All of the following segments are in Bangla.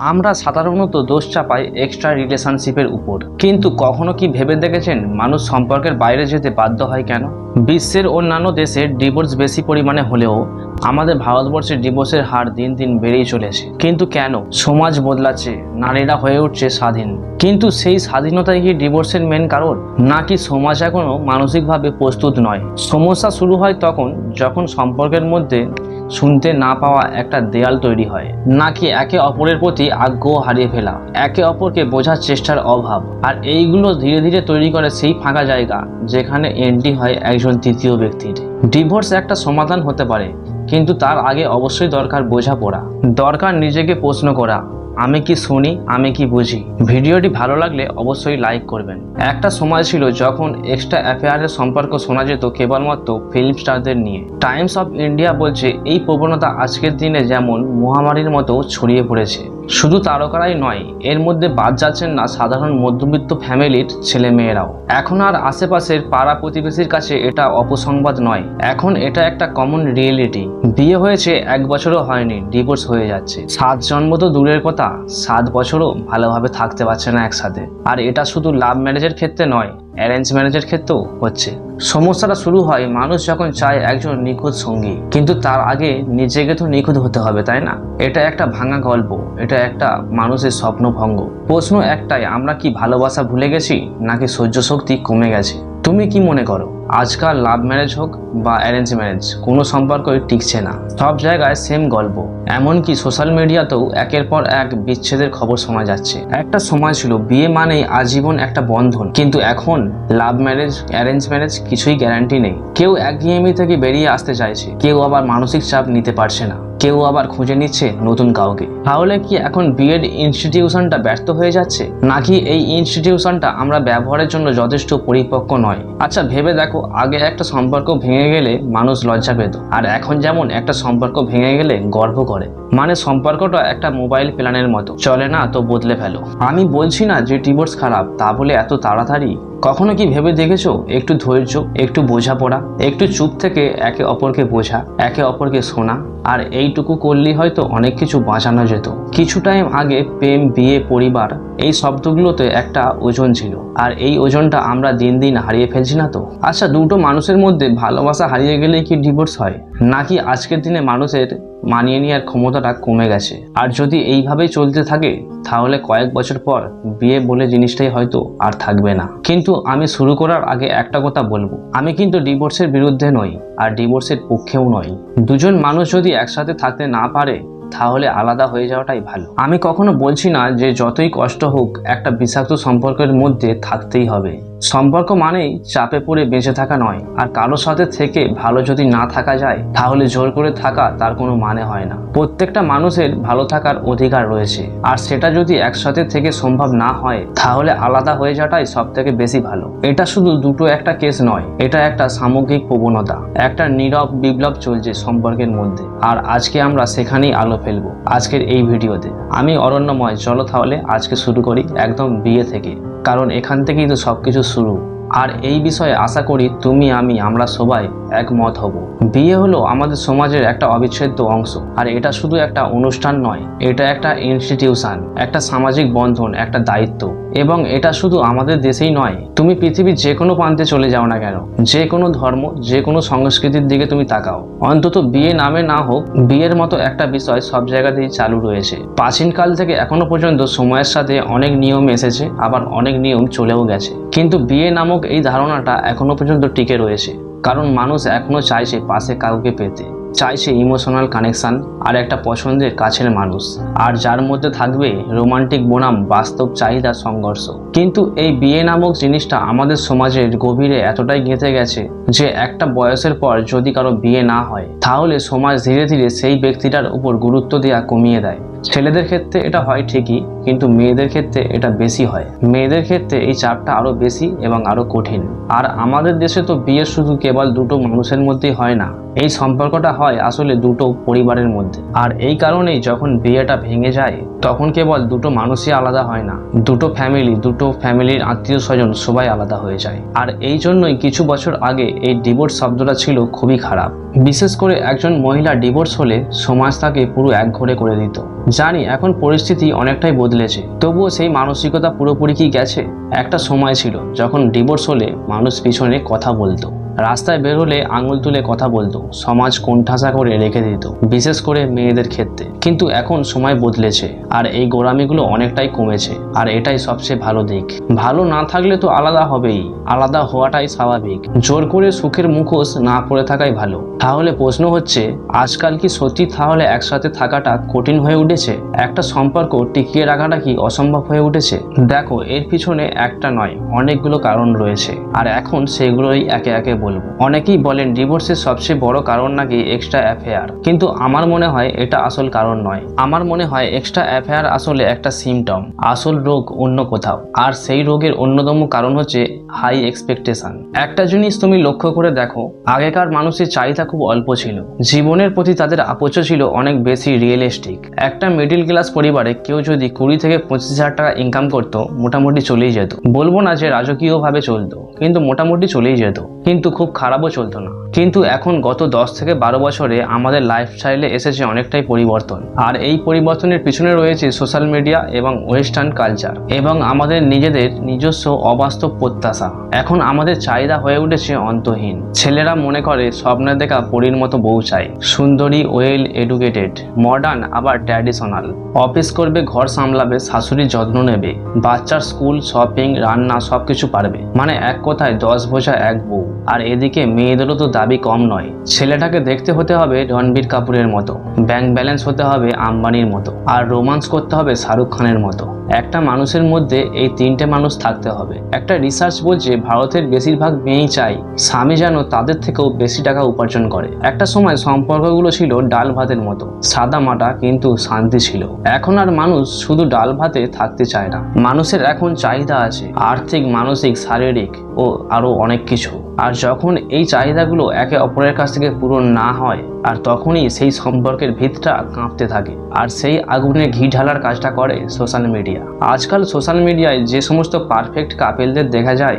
আমরা সাধারণত দোষ চাপাই এক্সট্রা রিলেশনশিপের উপর। কিন্তু কখনো কি ভেবে দেখেছেন মানুষ সম্পর্কের বাইরে যেতে বাধ্য হয় কেন? বিশ্বের অন্যান্য দেশে ডিভোর্স বেশি পরিমাণে হলেও আমাদের ভারতবর্ষের ডিভোর্সের হার দিন দিন বেড়েই চলেছে। কিন্তু কেন? সমাজ বদলাচ্ছে, নারীরা হয়ে উঠছে স্বাধীন। কিন্তু সেই স্বাধীনতাই কি ডিভোর্সের মেন কারণ? নাকি সমাজ এখনও মানসিকভাবে প্রস্তুত নয়? সমস্যা শুরু হয় তখন যখন সম্পর্কের মধ্যে শুনতে না পাওয়া একটা দেয়াল তৈরি হয়। নাকি একে অপরের প্রতি আগ্রহ হারিয়ে ফেলা। একে অপরকে বোঝার চেষ্টার অভাব। আর এইগুলো ধীরে ধীরে তৈরি করে সেই ফাঁকা জায়গা, যেখানে এন্ট্রি হয় একজন তৃতীয় ব্যক্তির। ডিভোর্স একটা সমাধান হতে পারে, কিন্তু তার আগে অবশ্যই দরকার বোঝাপড়া। দরকার নিজেকে প্রশ্ন করা। আমি কি শুনি, আমি কি বুঝি? ভিডিওটি ভালো লাগলে অবশ্যই লাইক করবেন। একটা সময় ছিল যখন এক্সট্রা অ্যাফেয়ারের সম্পর্ক শোনা যেত কেবলমাত্র ফিল্ম স্টারদের নিয়ে। টাইমস অফ ইন্ডিয়া বলছে, এই প্রবণতা আজকের দিনে যেমন মহামারীর মতো ছড়িয়ে পড়েছে। শুধু তারকারাই নয়, এর মধ্যে বাদ যাচ্ছেন না সাধারণ মধ্যবিত্ত ফ্যামিলির ছেলে মেয়েরাও এখন আর আশেপাশের পাড়া প্রতিবেশীর কাছে এটা অপসংবাদ নয়। এখন এটা একটা কমন রিয়েলিটি বিয়ে হয়েছে, এক বছরও হয়নি ডিভোর্স হয়ে যাচ্ছে। সাত জন্ম তো দূরের কথা, সাত বছরও ভালোভাবে থাকতে পারছে না একসাথে। আর এটা শুধু লাভ ম্যারেজের ক্ষেত্রে নয় অ্যারেঞ্জ ম্যারেজের ক্ষেত্রেও হচ্ছে। সমস্যাটা শুরু হয়, মানুষ যখন চায় একজন নিখুঁত সঙ্গী, কিন্তু তার আগে নিজেকে তো নিখুঁত হতে হবে, তাই না? এটা একটা ভাঙা গল্প, এটা একটা মানুষের স্বপ্নভঙ্গ প্রশ্ন একটাই, আমরা কি ভালোবাসা ভুলে গেছি, নাকি সহ্য শক্তি কমে গেছে? তুমি কি মনে করো? আজকাল লাভ ম্যারেজ হোক বা অ্যারেঞ্জ ম্যারেজ কোনো সম্পর্কই টিকছে না। সব জায়গায় সেম গল্প। এমনকি সোশ্যাল মিডিয়াতেও একের পর এক বিচ্ছেদের খবর শোনা যাচ্ছে। একটা সময় ছিল, বিয়ে মানেই আজীবন একটা বন্ধন। কিন্তু এখন লাভ ম্যারেজ অ্যারেঞ্জ ম্যারেজ কিছুই গ্যারান্টি নেই। কেউ একঘেয়েমি থেকে বেরিয়ে আসতে চাইছে। কেউ আবার মানসিক চাপ নিতে পারছে না। কেউ আবার খুঁজে নিচ্ছে নতুন কাউকে। তাহলে কি এখন বিএড ইনস্টিটিউশনটা ব্যর্থ হয়ে যাচ্ছে? নাকি এই ইনস্টিটিউশনটা আমরা ব্যবহারের জন্য যথেষ্ট পরিপক্ক নয়? আচ্ছা ভেবে দেখো। আগে একটা সম্পর্ক ভেঙে গেলে মানুষ লজ্জা পেত। আর এখন যেমন একটা সম্পর্ক ভেঙে গেলে গর্ব করে। মানে সম্পর্কটা একটা মোবাইল প্ল্যানের মতো। চলে না, তো বদলে ফেলো। আমি বলছি না যে ডিভোর্স খারাপ, তা বলে এত তাড়াতাড়ি? কখনো কি ভেবে দেখেছ? একটু ধৈর্য, একটু বোঝাপড়া, একটু চুপ থেকে একে অপরকে বোঝা, একে অপরকে শোনা, আর এইটুকু করলেই হয়তো অনেক কিছু বাঁচানো যেত। কিছু টাইম আগে প্রেম, বিয়ে, পরিবার, এই শব্দগুলোতে একটা ওজন ছিল। আর এই ওজনটা আমরা দিন দিন হারিয়ে ফেলছি না তো? আচ্ছা দুটো মানুষের মধ্যে ভালোবাসা হারিয়ে গেলেই কি ডিভোর্স হয়? নাকি আজকের দিনে মানুষের মানিয়ে নেওয়ার ক্ষমতাটা কমে গেছে। আর যদি এইভাবেই চলতে থাকে, তাহলে কয়েক বছর পর বিয়ে বলে জিনিসটাই হয়তো আর থাকবে না। কিন্তু আমি শুরু করার আগে একটা কথা বলব। আমি কিন্তু ডিভোর্সের বিরুদ্ধে নই, আর ডিভোর্সের পক্ষেও নই। দুজন মানুষ যদি একসাথে থাকতে না পারে, তাহলে আলাদা হয়ে যাওয়াটাই ভালো। আমি কখনো বলছি না যে যতই কষ্ট হোক, একটা বিষাক্ত সম্পর্কের মধ্যে থাকতেই হবে। সম্পর্ক মানেই চাপে পড়ে বেঁচে থাকা নয়। আর কারোর সাথে থেকে ভালো যদি না থাকা যায়, তাহলে জোর করে থাকা তার কোনো মানে হয় না। প্রত্যেকটা মানুষের ভালো থাকার অধিকার রয়েছে। আর সেটা যদি একসাথে থেকে সম্ভব না হয়, তাহলে আলাদা হয়ে যাওয়াটাই সব থেকে বেশি ভালো। এটা শুধু দুটো একটা কেস নয়, এটা একটা সামগ্রিক প্রবণতা, একটা নীরব বিপ্লব চলছে সম্পর্কের মধ্যে। আর আজকে আমরা সেখানেই আলো ফেলব। আজকের এই ভিডিওতে। আমি অরণ্যময়, চলো তাহলে আজকে শুরু করি একদম বিয়ে থেকে। কারণ এখান থেকেই তো সব কিছু শুরু। আর এই বিষয়ে আশা করি তুমি, আমি, আমরা সবাই একমত হব। বিয়ে হলো আমাদের সমাজের একটা অবিচ্ছেদ্য অংশ। আর এটা শুধু একটা অনুষ্ঠান নয়, এটা একটা ইনস্টিটিউশন একটা সামাজিক বন্ধন, একটা দায়িত্ব। এবং এটা শুধু আমাদের দেশেই নয়, তুমি পৃথিবীর যে কোনো প্রান্তে চলে যাও না কেন? যে কোনো ধর্ম যে কোনো সংস্কৃতির দিকে তুমি তাকাও। অন্তত বিয়ে নামে না হোক, বিয়ের মতো একটা বিষয় সব জায়গাতেই চালু রয়েছে। প্রাচীনকাল থেকে এখনও পর্যন্ত সময়ের সাথে অনেক নিয়ম এসেছে, আবার অনেক নিয়ম চলেও গেছে। কিন্তু বিয়ে নামক এই ধারণাটা এখনও পর্যন্ত টিকে রয়েছে। কারণ মানুষ এখনও চাইছে পাশে কাউকে পেতে। চাইছে ইমোশনাল কানেকশন আর একটা পছন্দের কাছের মানুষ। আর যার মধ্যে থাকবে রোমান্টিক বনাম বাস্তব চাহিদা সংঘর্ষ। কিন্তু এই বিয়ে নামক জিনিসটা আমাদের সমাজের গভীরে এতটাই গেঁথে গেছে যে একটা বয়সের পর যদি কারও বিয়ে না হয়, তাহলে সমাজ ধীরে ধীরে সেই ব্যক্তিটার উপর গুরুত্ব দেওয়া কমিয়ে দেয়। ছেলেদের ক্ষেত্রে এটা হয় ঠিকই, কিন্তু মেয়েদের ক্ষেত্রে এটা বেশি হয়। মেয়েদের ক্ষেত্রে এই চাপটা আরও বেশি এবং আরও কঠিন। আর আমাদের দেশে তো বিয়ে শুধু কেবল দুটো মানুষের মধ্যেই হয় না, এই সম্পর্কটা হয় আসলে দুটো পরিবারের মধ্যে। আর এই কারণেই যখন বিয়েটা ভেঙে যায়, তখন কেবল দুটো মানুষই আলাদা হয় না। দুটো ফ্যামিলি দুটো ফ্যামিলির আত্মীয় স্বজন সবাই আলাদা হয়ে যায়। আর এই জন্যই কিছু বছর আগে এই ডিভোর্স শব্দটা ছিল খুবই খারাপ। বিশেষ করে একজন মহিলা ডিভোর্স হলে সমাজ তাকে পুরো একঘরে করে দিত। জানি এখন পরিস্থিতি অনেকটাই বদলেছে। তবুও সেই মানসিকতা পুরোপুরি কি গেছে? একটা সময় ছিল যখন ডিভোর্স হলে মানুষ পিছনে কথা বলতো। রাস্তায় বের হলে আঙুল তুলে কথা বলতো, সমাজ কোণঠাসা করে রেখে দিত, বিশেষ করে মেয়েদের ক্ষেত্রে। কিন্তু এখন সময় বদলেছে, আর এই গোড়ামিগুলো অনেকটাই কমেছে, আর এটাই সবচেয়ে ভালো দিক। ভালো না থাকলে তো আলাদা হবেই, আলাদা হওয়াটাই স্বাভাবিক। জোর করে সুখের মুখোশ না পড়ে থাকাই ভালো। তাহলে প্রশ্ন হচ্ছে, আজকাল কি সত্যি তাহলে একসাথে থাকাটা কঠিন হয়ে উঠেছে? একটা সম্পর্ক টিকিয়ে রাখাটা কি অসম্ভব হয়ে উঠেছে? দেখো, এর পিছনে একটা নয়, অনেকগুলো কারণ রয়েছে, আর এখন সেগুলোই একে একে বলব। অনেকেই বলেন ডিভোর্সের সবচেয়ে বড় কারণ নাকি এক্সট্রা অ্যাফেয়ার কিন্তু আমার মনে হয় এটা আসল কারণ নয়। আমার মনে হয় এক্সট্রা অ্যাফেয়ার আসলে একটা সিমটম আসল রোগ অন্য কোথাও। আর সেই রোগের অন্যতম কারণ হচ্ছে হাই এক্সপেকটেশন একটা জিনিস তুমি লক্ষ্য করে দেখো, আগেকার মানুষের চাহিদা খুব অল্প ছিল। জীবনের প্রতি তাদের আপোচ ছিল অনেক বেশি রিয়েলিস্টিক একটা মিডিল ক্লাস পরিবারে কেউ যদি কুড়ি থেকে পঁচিশ হাজার টাকা ইনকাম করতো, মোটামুটি চলেই যেত। বলব না যে রাজকীয়ভাবে চলতো, কিন্তু মোটামুটি চলেই যেত। কিন্তু খুব খারাপও চলতো না। কিন্তু এখন গত দশ থেকে বারো বছরে আমাদের লাইফস্টাইলে এসেছে অনেকটাই পরিবর্তন। আর এই পরিবর্তনের পিছনে রয়েছে সোশ্যাল মিডিয়া এবং ওয়েস্টার্ন কালচার এবং আমাদের নিজেদের নিজস্ব অবাস্তব প্রত্যাশা। এখন আমাদের চাহিদা হয়ে উঠেছে অন্তহীন। ছেলেরা মনে করে স্বপ্নে দেখা পরীর মতো বউ চাই। সুন্দরী ওয়েল এডুকেটেড মডার্ন আবার ট্র্যাডিশনাল অফিস করবে, ঘর সামলাবে শাশুড়ির যত্ন নেবে, বাচ্চার স্কুল শপিং রান্না সবকিছু পারবে। মানে এক কথায় দশ বোঝা এক বউ। আর এদিকে মেয়েদেরও তো দাবি কম নয়। ছেলেটাকে দেখতে হতে হবে রণবীর কাপুরের মতো। ব্যাংক ব্যালেন্স হতে হবে আম্বানির মতো। আর রোমান্স করতে হবে শাহরুখ খানের মতো। একটা মানুষের মধ্যে এই তিনটে মানুষ থাকতে হবে। একটা রিসার্চ বলছে ভারতের বেশিরভাগ মেয়েই চাই স্বামী যেন তাদের থেকেও বেশি টাকা উপার্জন করে। একটা সময় সম্পর্কগুলো ছিল ডাল ভাতের মতো। সাদা মাটা কিন্তু শান্তি ছিল। এখন আর মানুষ শুধু ডাল ভাতে থাকতে চায় না। মানুষের এখন চাহিদা আছে, আর্থিক, মানসিক, শারীরিক ও আরও অনেক কিছু। আর যখন এই চাহিদাগুলো একে অপরের কাছ থেকে পূরণ না হয়, আর তখনই সেই সম্পর্কের ভিতটা কাঁপতে থাকে, আর সেই আগুনে ঘি ঢালার কাজটা করে সোশ্যাল মিডিয়া। আজকাল সোশ্যাল মিডিয়ায় যে সমস্ত পারফেক্ট কাপেলদের দেখা যায়,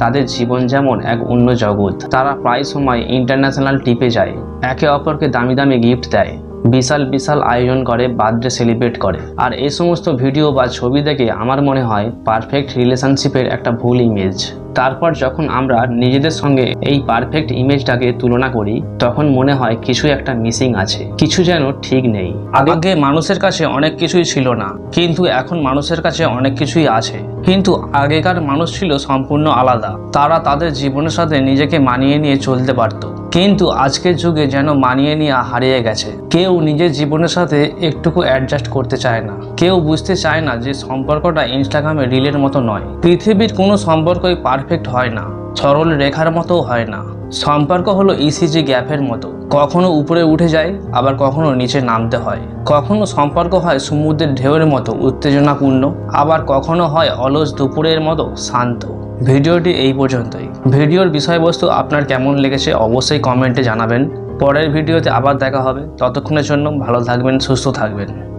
তাদের জীবন যেমন এক অন্য জগৎ, তারা প্রায় সময় ইন্টারন্যাশনাল টিপে যায়, একে অপরকে দামি দামি গিফট দেয়। বিশাল বিশাল আয়োজন করে, বার্থডে সেলিব্রেট করে। আর এই সমস্ত ভিডিও বা ছবি দেখে আমার মনে হয় পারফেক্ট রিলেশনশিপের একটা ভুল ইমেজ তারপর যখন আমরা নিজেদের সঙ্গে এই পারফেক্ট ইমেজটাকে তুলনা করি, তখন মনে হয় কিছু একটা মিসিং আছে, কিছু যেন ঠিক নেই। আগে মানুষের কাছে অনেক কিছুই ছিল না, কিন্তু এখন মানুষের কাছে অনেক কিছুই আছে। কিন্তু আগেকার মানুষ ছিল সম্পূর্ণ আলাদা, তারা তাদের জীবনের সাথে নিজেকে মানিয়ে নিয়ে চলতে পারতো। কিন্তু আজকের যুগে যেন মানিয়ে নিয়ে হারিয়ে গেছে। কেউ নিজের জীবনের সাথে একটুকু অ্যাডজাস্ট করতে চায় না। কেউ বুঝতে চায় না যে সম্পর্কটা ইনস্টাগ্রামে রিলের মতো নয়। পৃথিবীর কোনো সম্পর্কই পারফেক্ট হয় না। সরল রেখার মতো হয় না। সম্পর্ক হলো ইসিজি গ্যাপের মতো। কখনো উপরে উঠে যায়, আবার কখনো নিচে নামতে হয়। কখনো সম্পর্ক হয় সমুদ্রের ঢেউয়ের মতো উত্তেজনাপূর্ণ, আবার কখনো হয় অলস দুপুরের মতো শান্ত। ভিডিওটি এই পর্যন্তই। ভিডিওর বিষয়বস্তু আপনার কেমন লেগেছে অবশ্যই কমেন্টে জানাবেন। পরের ভিডিওতে আবার দেখা হবে। ততক্ষণের জন্য ভালো থাকবেন, সুস্থ থাকবেন।